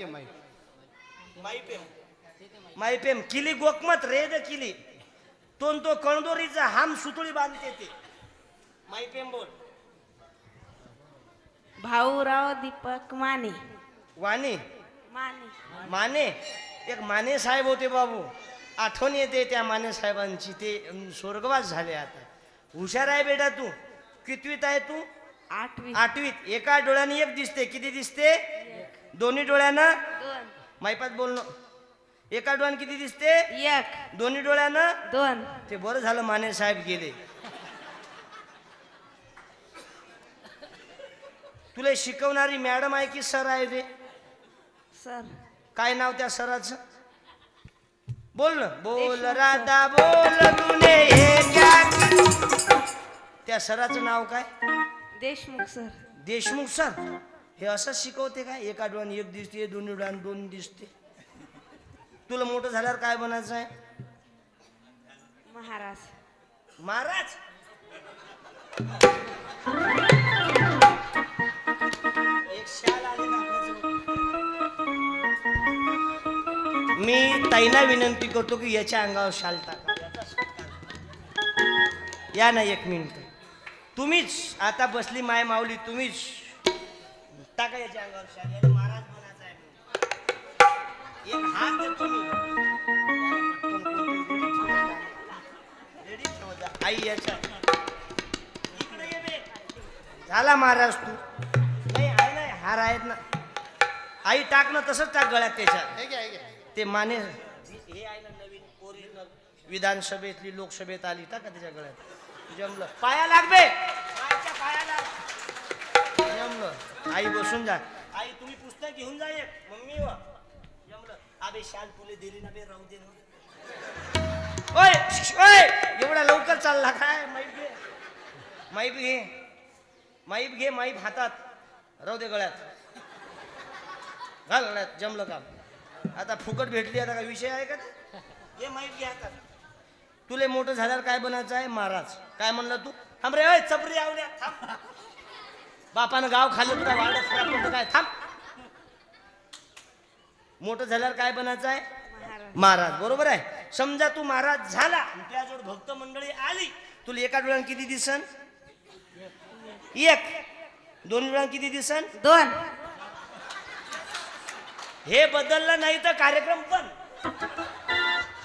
घे माईक माईपेम माईपेम किली गोकमत रेद किली. तोन तो कणदोरीचा हाम सुतळी बांधते ते. माईपेम बोल. भाऊराव दीपक माने. वाणी माने. माने. एक माने साहेब होते बाबू. आठवण येते त्या माने साहेबांची. ते अं, स्वर्गवास झाले आता. हुशार आहे बेटा तू. कितवीत आहे तू? आठवी आठवीत. एका डोळ्याने एक दिसते. किती दिसते? दोन्ही डोळ्यानं? दोन. मायपात बोलणं एका डोळ्यानं किती दिसते? एक. दोन्ही डोळ्यानं? दोन. ते बरं झालं माने साहेब गेले. तुला शिकवणारी मॅडम आहे की सर आहे रे सर. काय नाव त्या सराचं? बोल ना. बोल राधा बोल तुने हे क्या त्या सराचं नाव काय? देशमुख सर. देशमुख सर? हे असंच शिकवते काय? एका डोळ्याने एक दिसते दोन्ही डोळ्याने दोन दिसते. तुला मोठं झाल्यावर काय बनायचं आहे? महाराज. महाराज! एक शाल आले ना आपल्याजवळ. मी ताईना विनंती करतो की याच्या अंगावर शाल टाका. याचा शाल टाका. या ना एक मिनिट. तुम्हीच आता बसली माय माऊली तुम्हीच. टाका याच्या अंगावर शाल. महाराज बनायचं आहे. एक हात देतो मी रेडी. आई याच्या. झाला महाराज तू. नाही आहे नाही हार आहेत ना. आई टाक ना तसंच टाक गळ्यात त्याच्या घ्या घ्या. ते माने हे आहे ना नवीन ओरिजिनल विधानसभेतली लोकसभेत आली. टाका त्याच्या गळ्यात. जमलं पाया लाग आई बसून जा. आई तुम्ही पुस्तक घेऊन जा एक. मम्मी व. जमलं. अबे शाल तुले दिली ना बे राहू दे ओय एवढा लवकर चालला काय? माईप घे. माईप घे. माईप घे माईप हातात. राहू दे गळ्यात. घाल गळ्यात जमलं काम आता फुकट भेटली आता काय विषय आहे का ते? घे माईप घे हातात तुले मोठं झाल्यावर काय बनायचं आहे? महाराज. काय म्हणलं तू? थांब रे ओय चपरी आवड्या थांब. बापानं गाव खाल्लं तुला खराब पडतं काय थांब. मोठं झाल्यावर काय बनायचं आहे? महाराज. बरोबर आहे. समजा तू महाराज झाला त्याजवळ भक्त मंडळी आली तुला एका डोळ्यानं किती दिसन? एक. दोन डोळ्यानं किती दिसन? दोन. हे बदललं नाही तर कार्यक्रम पण.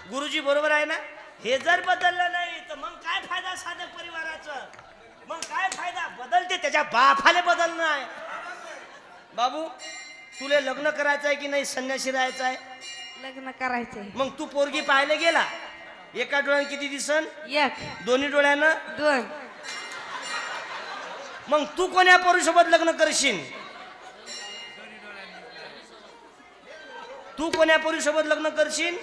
गुरुजी बरोबर आहे ना? हे जर बदललं नाही तर मग काय फायदा साधक परिवाराचं? मग काय फायदा? बदलते त्याच्या बापाले बदलणं आहे बाबू तुले लग्न करायचं आहे की नाही संन्यासी राहायचं आहे? लग्न करायचे मग तू पोरगी पाहायला गेला? एका डोळ्यानं किती दिसन? एक. दोन्ही डोळ्यानं? दोन. मग तू कोण्या पोरीसोबत लग्न करशील? तू कोण्या पोरीसोबत लग्न करशील?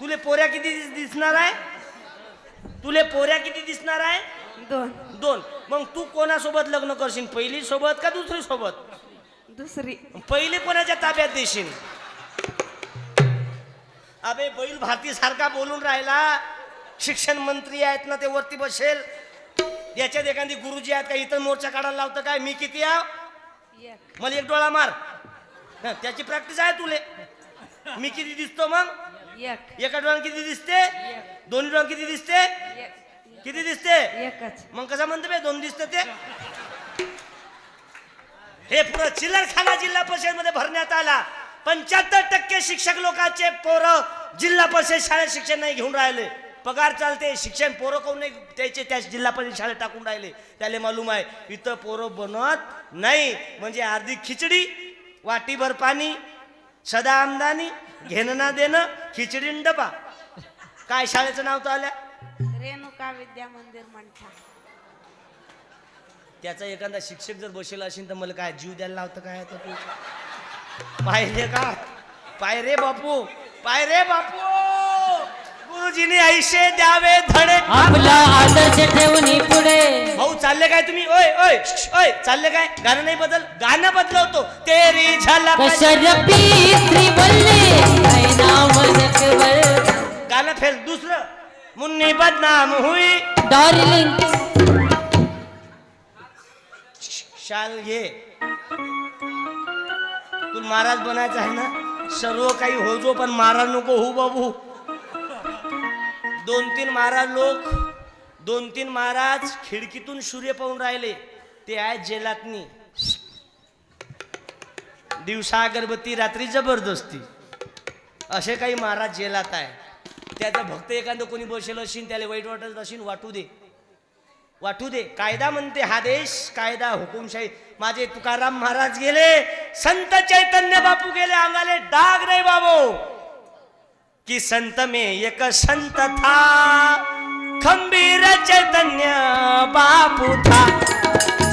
तुले पोऱ्या किती दिस- दिसणार आहे? तुले पोऱ्या किती दिसणार आहे? दोन. दोन. मग तू कोणासोबत लग्न करशील? पहिली सोबत का दुसरी सोबत? दुसरी. पहिली कोणाच्या ताब्यात देशील? अबे बैल भारती सारखा बोलून राहिला. शिक्षण मंत्री आहेत ना ते वरती बसेल. याच्यात एखादी गुरुजी आहेत का? इथं मोर्चा काढायला लावतं काय? मी किती आव एक. मला एक डोळा मार. हं, त्याची प्रॅक्टिस आहे तुले. मी किती दिसतो मग? एक. एका डोळ्यात किती दिसते? दोन्ही डोळ्यात किती दिसते? एक. किती दिसते? एकच. मग कसा म्हणतो बे दोन दिसते ते? हे पुरं चिल्लरखाना जिल्हा परिषदमध्ये भरण्यात आला. पंच्याहत्तर टक्के शिक्षक लोकांचे पोरं जिल्हा परिषद शाळेत शिक्षण नाही घेऊन राहिले. पगार चालते शिक्षण पोरं कोण नाही त्याचे त्या जिल्हा परिषद शाळेत टाकून राहिले. त्याला मालूम आहे इथं पोरं बनत नाही. म्हणजे अर्धी खिचडी वाटीभर पाणी सदा आमदानी घेणं ना देणं खिचडी डबा. काय शाळेचं नाव तर आल्या? रेणुका विद्या मंदिर मंठा त्याचा एखादा शिक्षक जर बसेला असेल तर मला काय जीव द्यायला लावतं काय आता तू? पाहिले का? पाय रे बापू पाय रे बापू! गुरुजीने ऐशे द्यावे धडे! आपला आदर्श ठेवणी पुढे. भाऊ चालले काय तुम्ही? ओय ओय ओय चालले काय? गाणं नाही बदल गाणं बदलवतो. तेरी झलक कशरपी बोलले गाणं फेल दुसरं. मुन्नी बदनाम हुई। डार्लिंग शाल घे। तू महाराज बनायचं आहे ना? सर्व काही हो जो पण महाराज नको हो बाबू. दोन तीन महाराज लोक दोन तीन महाराज खिडकीतून सूर्य पाहून राहिले. ते आहेत जेलातनी. दिवसा अगरबत्ती रात्री जबरदस्ती. असे काही महाराज जेलात आहे त्याचा भक्त एखादं कोणी बसेल असेल त्याला वाईट वाटत असेल वाटू दे. वाटू दे. कायदा म्हणते हा देश कायदा हुकुमशाही. माझे तुकाराम महाराज गेले संत चैतन्य बापू गेले अंगाले डाग नाही बाबू. कि संत मे एक संत था खंबीर चैतन्य बापू था.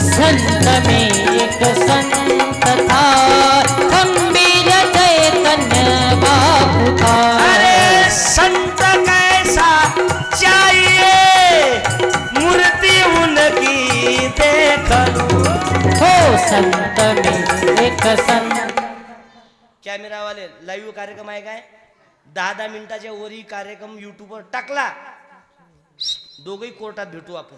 संत मे एक संत था खंबीर चैतन्य बापू था. संत एक संत कॅमेरावाले लाईव्ह कार्यक्रम आहे काय? दहा दहा मिनिटाच्या वरही कार्यक्रम युट्यूबवर टाकला. दोघही कोर्टात भेटू आपण.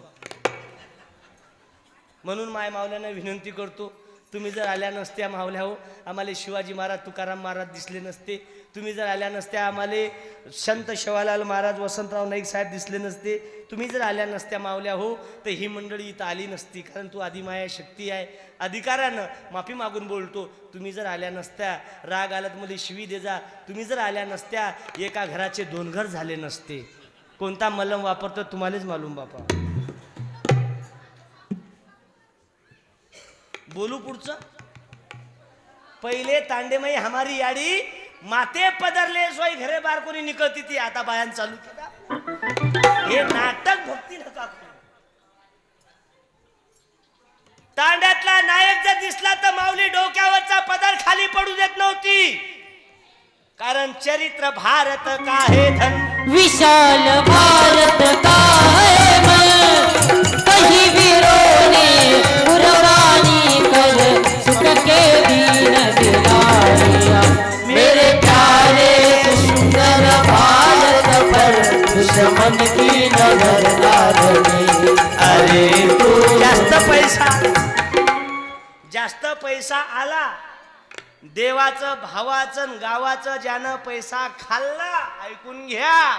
म्हणून माय मावल्यानं विनंती करतो तुम्ही जर आल्या नसत्या मावल्या हो आम्हाला शिवाजी महाराज तुकाराम महाराज दिसले नसते. तुम्ही जर आल्या नसत्या आम्हाला संत शेवालाल महाराज वसंतराव नाईक साहेब दिसले नसते. तुम्ही जर आल्या नसत्या मावल्या हो तर ही मंडळी इथं आली नसती कारण तू आदिमाया शक्ती आहे. अधिकारानं माफी मागून बोलतो तुम्ही जर आल्या नसत्या राग आलात तर मला शिवी दे जा. तुम्ही जर आल्या नसत्या एका घराचे दोन घर झाले नसते. कोणता मलम वापरतो तुम्हालाच मालूम बापा. बोलू पुढचं? पहिले तांडेमई हमारी याडी माते पदरले सोय घरे बार कोणी निकळती ती. आता बायां चालू हे नाटक भक्ती नका तांड्यातला नायक जर दिसला तर माऊली डोक्यावरचा पदर खाली पडू देत नव्हती. कारण चरित्र भारत का हे धन? विशाल भारत का नजर अरे तू जास्त पैसा. जास्त पैसा आला. देवाचं भावाचं गावाचं ज्यानं पैसा खाल्ला ऐकून घ्या.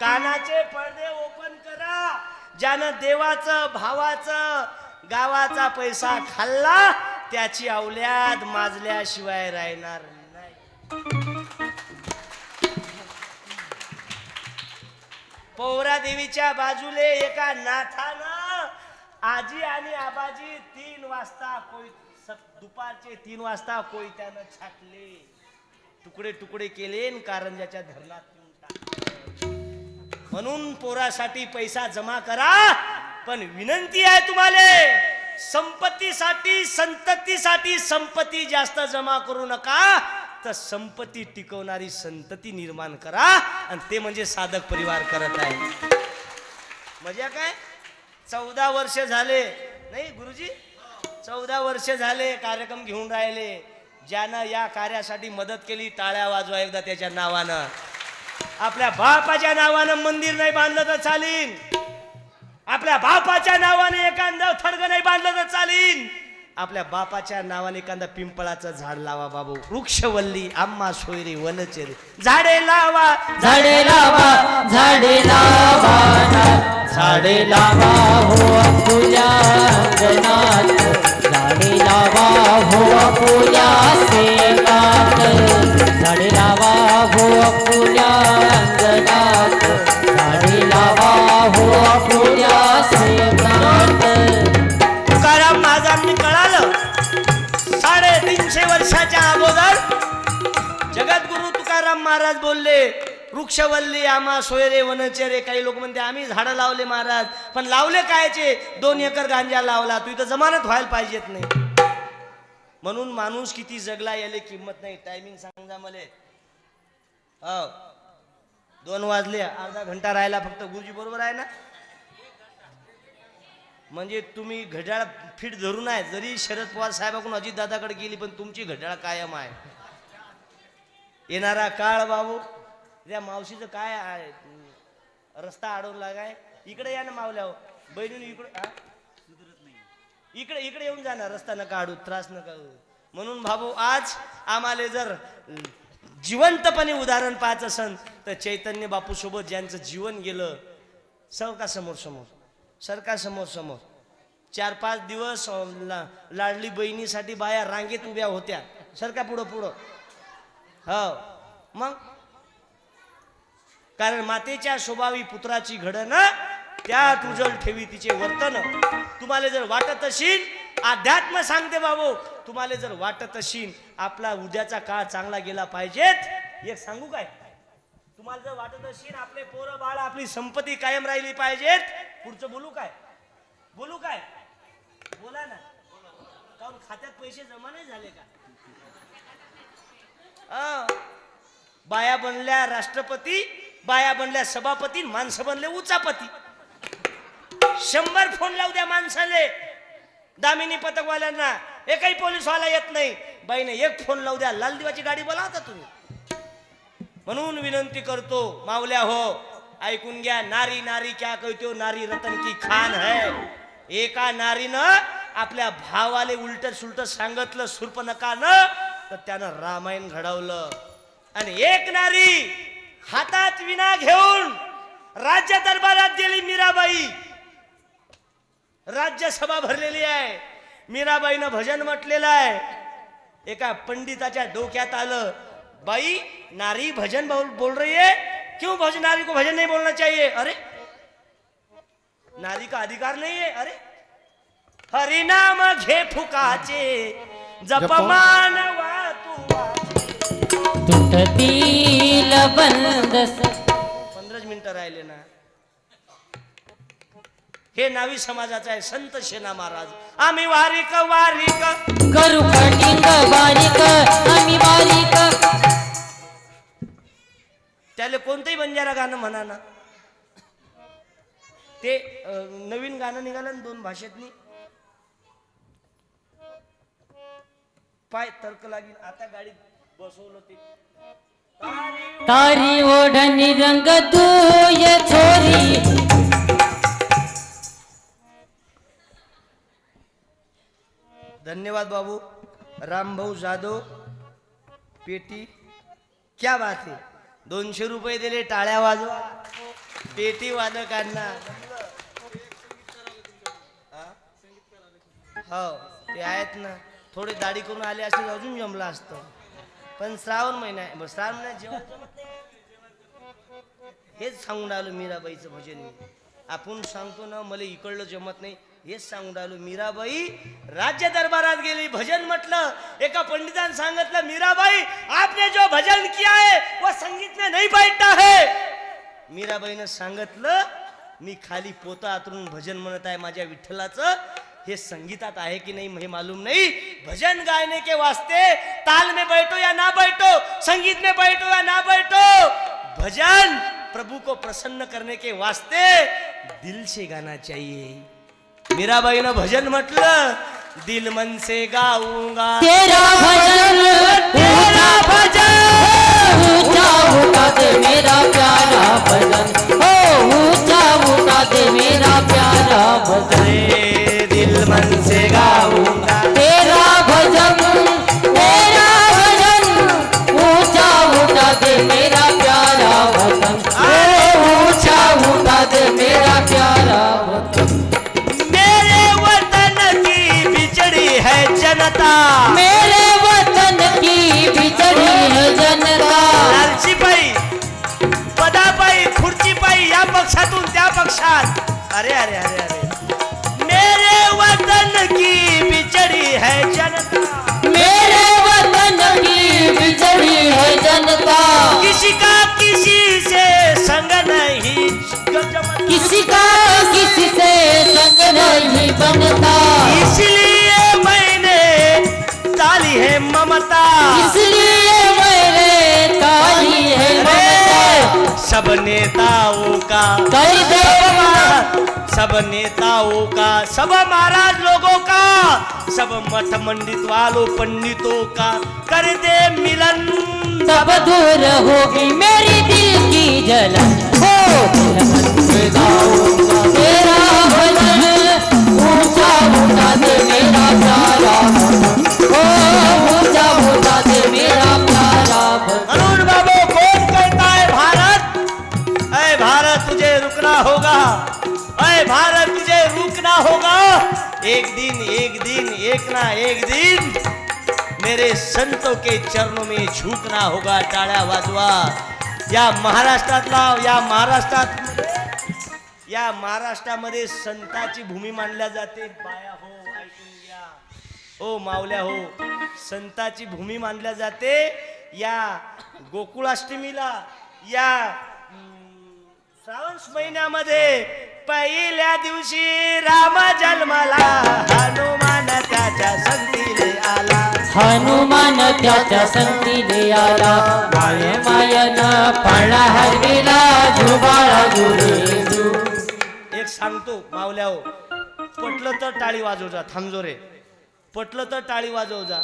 कानाचे पडदे ओपन करा. ज्यानं देवाचं भावाचं गावाचा पैसा खाल्ला त्याची अवल्याद माजल्याशिवाय राहणार नाही. पौरा देवीच्या बाजूले एका नाथानं आजी आणि आबाजी तीन वाजता कोय स- दुपारचे तीन वाजता कोयत्यानं छाटले. तुकडे तुकडे केले कारंजाच्या धरणात म्हणून पोरासाठी पैसा जमा करा पण विनंती आहे तुम्हाला संपत्तीसाठी संततीसाठी संपत्ती जास्त जमा करू नका. तर संपत्ती टिकवणारी संतती निर्माण करा आणि ते म्हणजे साधक परिवार करत आहे. मजा काय? चौदा वर्ष झाले. नाही गुरुजी? चौदा वर्ष झाले कार्यक्रम घेऊन राहिले. ज्यानं या कार्यासाठी मदत केली टाळ्या वाजवा एकदा त्याच्या नावानं. आपल्या बापाच्या नावानं मंदिर नाही बांधलं तर चालीन. आपल्या बापाच्या नावाने एखादं थडग नाही बांधलं तर चालीन. आपल्या बापाच्या नावाने एखादा पिंपळाचं झाड लावा बाबू. वृक्षवल्ली आम्हा सोयरी वनचेरी. झाडे लावा झाडे लावा. झाडे लावा झाडे लावा हो झाडे लावा हो झाडे लावा महाराज बोलले वृक्षवल्ली आम्हा सोयरे वनचेरे. काही लोक म्हणते आम्ही झाडं लावले महाराज पण लावले कायचे? दोन एकर गांजा लावला तू इथं जमानत व्हायला पाहिजेत नाही. म्हणून माणूस किती जगला याले किंमत नाही. टायमिंग सांगा मले. हो. दोन वाजले अर्धा घंटा राहिला फक्त. गुरुजी बरोबर आहे ना? म्हणजे तुम्ही घड्याळ फिट धरून आहे. जरी शरद पवार साहेबाकडून अजितदादाकडे गेली पण तुमची घड्याळ कायम आहे. येणारा काळ बाबू त्या मावशीचं काय आहे? रस्ता अडवला काय इकडे या ना मावल्या हो. बहिणीने इकडे हा? इकडे इकडे येऊन जा ना रस्ता नका अडू त्रास नका म्हणून भाऊ आज आम्हाला जर जिवंतपणे उदाहरण पाहायचं असन तर चैतन्य बापू सोबत ज्यांचं जीवन गेलं सरका समोर समोर सरका समोर समोर. चार पाच दिवस अं, ला, लाडली बहिणीसाठी बाया रांगेत उभ्या होत्या. सरका पुढं पुढं. हो. मग? कारण मातेच्या स्वभावी पुत्राची घडण त्या तुझल ठेवी तिचे वर्तन. तुम्हाला जर वाटत असेल अध्यात्म सांगते बाबू तुम्हाला जर वाटत असेल आपला उद्याचा काळ चांगला गेला पाहिजेत. एक सांगू काय? तुम्हाला जर वाटत असेल आपले पोरं बाळ आपली संपत्ती कायम राहिली पाहिजेत. पुढचं बोलू काय? बोलू काय? बोला ना. काऊन खात्यात पैसे जमा नाही झाले का? बाया बनल्या राष्ट्रपती बाया बनल्या सभापती माणसं बनले उचापती. शंभर फोन लावू द्या माणसाले. दामिनी पथकवाल्यांना. एकही पोलीसवाला येत नाही. बाईने एक फोन लावू द्या. लाल दिवाची गाडी बोलावता तुम्ही. म्हणून विनंती करतो मावल्या हो ऐकून घ्या. नारी नारी क्या कहतो हो? नारी रतन की खान है. एका नारीनं आपल्या भावाले उलट सुलट सांगितलं सुर्पनकानं तर त्यानं रामायण घडवलं. आणि एक नारी हातात विना घेऊन राज्य दरबारात गेली मीराबाई. राज्यसभा भरलेली आहे. मीराबाईनं भजन म्हटलेलं आहे. एका पंडिताच्या डोक्यात आलं बाई नारी भजन बोल बोल रही है? क्यों भजन नारी को भजन नहीं बोलना चाहिए? अरे नारी का अधिकार नहीं है? अरे हरिनाम घे फुकाचे जपमान तुटतील बंद पंधराच मिनिटं राहिले ना. हे नावी समाजाचा आहे संत शेना महाराज. आम्ही वारिक वारिक. करू कटिंग बारीक आम्ही बारीक त्याला कोणतंही बंजारा गाणं म्हणा ना. ते अं, नवीन गाणं निघालं ना दोन भाषेतनी. पाय तर्क लागेल आता गाडीत तारी ओढणी रंग तूय छोरी. धन्यवाद बाबू. रामभाऊ जाधव पेटी. क्या बात आहे दोनशे रुपये दिले टाळ्या वाजवा. पेटी वादकांना हो? ते आहेत ना. थोडे दाढी करून आले तर अजून जमलं असतं. पण श्रावण महिना आहे. श्रावण महिन्यात जेवण जमत नाही. हेच सांगून आलो मीराबाईचं भजन मी. आपण सांगतो ना मला इकडलं जमत नाही. हेच सांगून आलो मीराबाई राज्य दरबारात गेली भजन म्हटलं. एका पंडिताने सांगितलं मीराबाई आपने जो भजन किया है वो संगीत में नहीं बैठता है. मीराबाईनं सांगितलं मी खाली पोता आतरून भजन म्हणत आहे माझ्या विठ्ठलाचं. हे संगीतात आहे की नाही हे मालूम नाही. भजन गाने के वास्ते ताल में बैठो या ना बैठो संगीत में बैठो या ना बैठो भजन प्रभु को प्रसन्न करने के वास्ते दिल से गाना चाहिए। मीराबाईनं भजन म्हटलं दिल मन से गाऊंगा। तेरा भजन पक्षातून त्या पक्षात. अरे अरे अरे अरे. मेरे वतन की बिछड़ी है जनता. मेरे वतन की बिछड़ी है जनता. किसी का किसी से संग नहीं। किसी का किसी से संग नहीं बनता. इसलिए मैंने डाली है ममता. इसलिए सब नेताओं का सब नेताओं का सब महाराज लोगों का सब मठ मंडित वालों पंडितों का कर दे मिलन। सब दूर होगी मेरी दिल की जलन। हो मेरा प्यारा। हो, रुकना होगा। अरे भारत तुझे रुकना होगा। एक दिन एक दिन एक ना एक दिन मेरे संतों के चरणों में झुकना होगा टाड़ा वाजवा या महाराष्ट्रातला या महाराष्ट्रात या महाराष्ट्रामध्ये संताची भूमी मानल्या जाते। बाया हो ओ हो, मावल्या हो संताची भूमी मानल्या जाते। या गोकुळाष्टमीला या श्रावण महिन्यामध्ये पहिल्या दिवशी राम जन्माला हनुमान त्याच्या संगतीने आला. हनुमान त्याच्या संगतीने आला. माय मायन पाळा हरविला जुबाळा गुरु एक सांगतो मावल्या हो पटलं तर टाळी वाजव जा थांबजो रे. पटलं तर टाळी वाजव जा.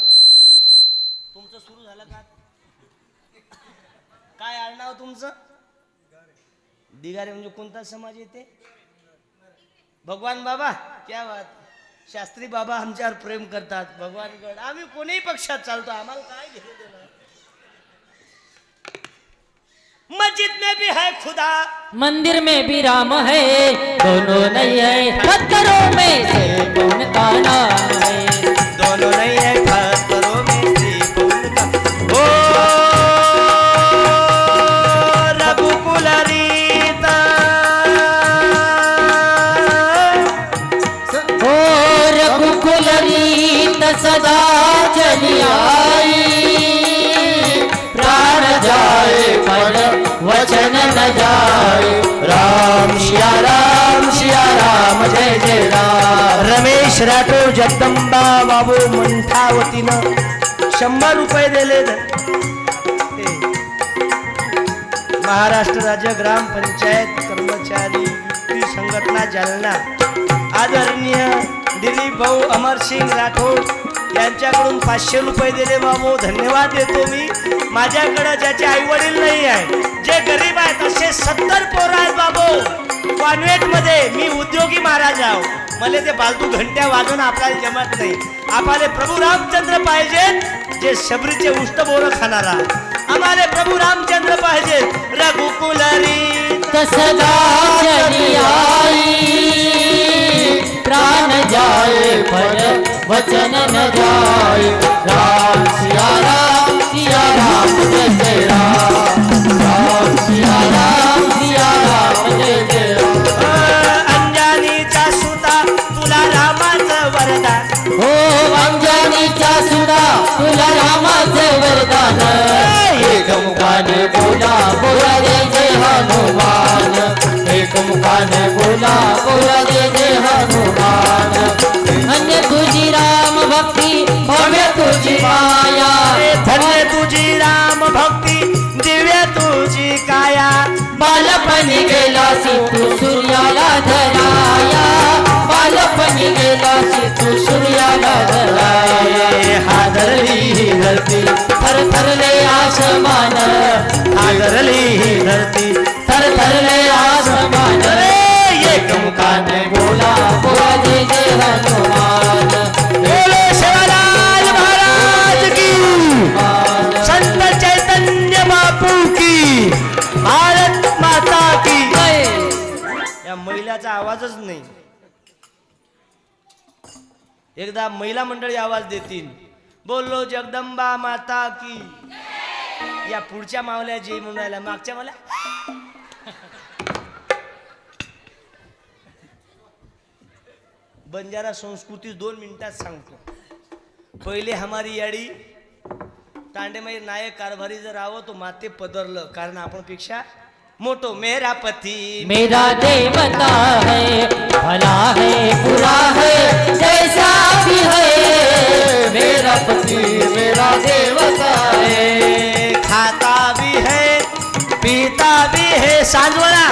तुमचं सुरू झालं का? काय आडनाव तुमचं? दिगारे म्हणजे कोणता समाज येते? भगवान बाबा क्या बात. शास्त्री बाबा आमच्यावर प्रेम करतात भगवान गड आम्ही कोणीही पक्षात चालतो आम्हाला काय घेऊ मस्जिद में भी है खुदा. मंदिर में भी राम है दोनों नहीं है पत्थरों में से कौन का नाम है। दोनों नहीं है राठोड जगदंबा बाबू मंठावतीनं शंभर रुपये दिले महाराष्ट्र राज्य ग्रामपंचायत कर्मचारी युक्ती संघटना जालना. आदरणीय दिलीप भाऊ अमरसिंग राठोड यांच्याकडून पाचशे रुपये दिले बाबू. धन्यवाद देतो मी. माझ्याकडं ज्याचे आई वडील नाही आहे जे गरीब आहेत असे सत्तर पोरं आहेत बाबू. कॉन्व्हेंटमध्ये मी उद्योगी महाराज आहो. मला ते फालतू घंट्या वाजवणं आपल्याला जमत नाही. आपले प्रभू रामचंद्र पाहिजेत जे शबरीचे उष्ट बोरं खाणारा. आम्हाला प्रभू रामचंद्र पाहिजे रघुकुलरी. सदा प्राण जाय पर वचन न जाय. राम तू सूर्याला धरा. आवाजच नाही. एकदा महिला मंडळी आवाज देतील. बोललो जगदंबा माता की. या पुढच्या मावल्या जे म्हणून मागच्या मला बंजारा संस्कृती दोन मिनिटात सांगतो. पहिले हमारी याडी तांडेमाई नायक कारभारी जर आव तो माते पदरलं कारण आपण मोठो मेरा पती। मेरा देवता है भला है बुरा है जैसा भी है। मेरा पति मेरा देवता है। खाता भी है पीता भी है सांजवला